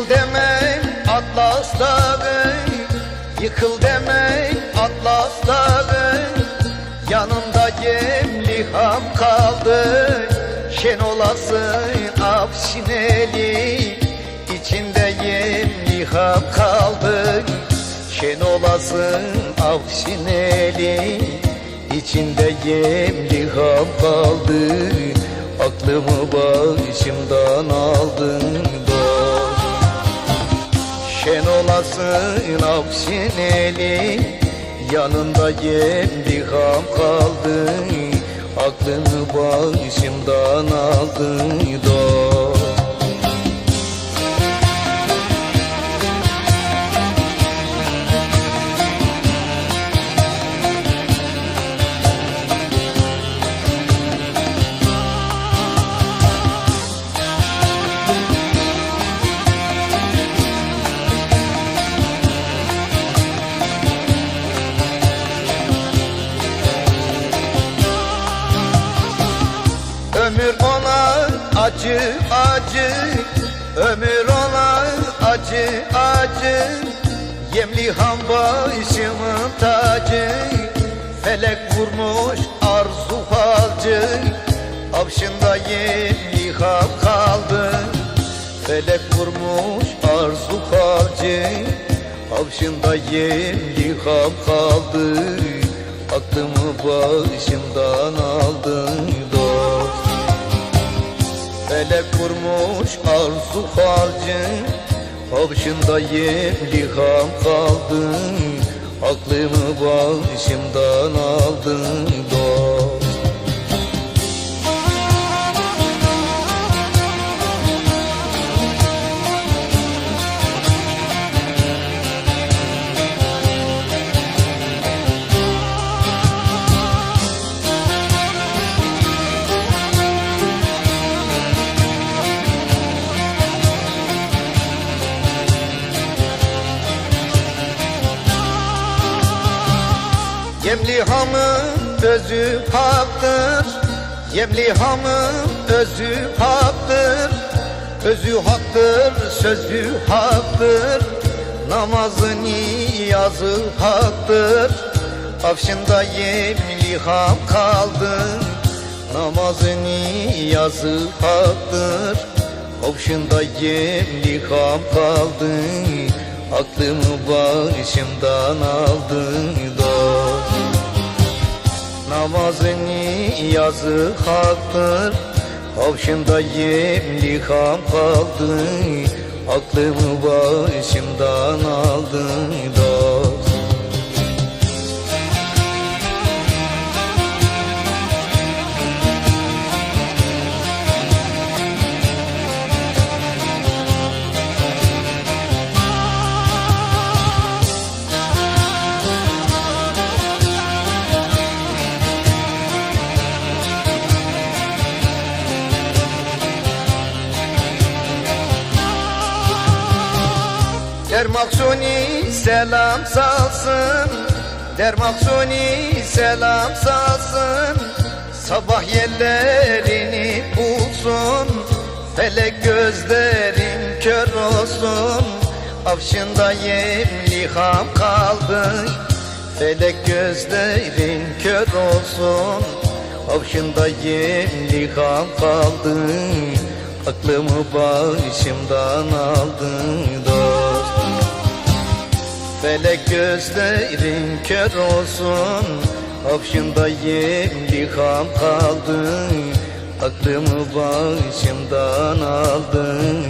Yıkıl demem atlas dağın Yıkıl demem atlas dağın Yanında gemliham kaldı. Şen olasın Afşineli İçinde yemliham kaldı. Şen olasın Afşineli İçinde yemliham kaldı. Aklımı başımdan aldın. Şen olasın Afşineli Yanında yemli ham kaldı. Aklını başımdan aldın dost acı acı Ömür ona acı acı. Yemli ham başımın tacı Felek vurmuş arzu falcı. Avşında yemli ham kaldı Felek vurmuş arzu falcı. Avşında yemli ham kaldı Aklımı başımdan aldın vurmuş arzu harcı Havşında yemli ham kaldı. Aklımı başımdan aldın. Dost Yemli hamın özü haktır Yemli hamın özü haktır Özü haktır, sözü haktır. Namazı niyazı haktır. Afşında yemli ham kaldı Namazı niyazı haktır. Afşında yemli ham kaldı Aklımı başımdan aldın dost Namazın yazı haktır Havşında yemli ham kaldı Aklımı başımdan aldın. dost Dermaksoni selam salsın. Dermaksoni selam salsın. Sabah yerlerini bulsun. Felek gözlerin kör olsun. Avşında yemli ham kaldı. Felek gözlerin kör olsun. Avşında yemli ham kaldı. Aklımı başımdan aldın. Dost Felek gözlerin kör olsun. Afşında yemli ham kaldı Aklımı başımdan aldın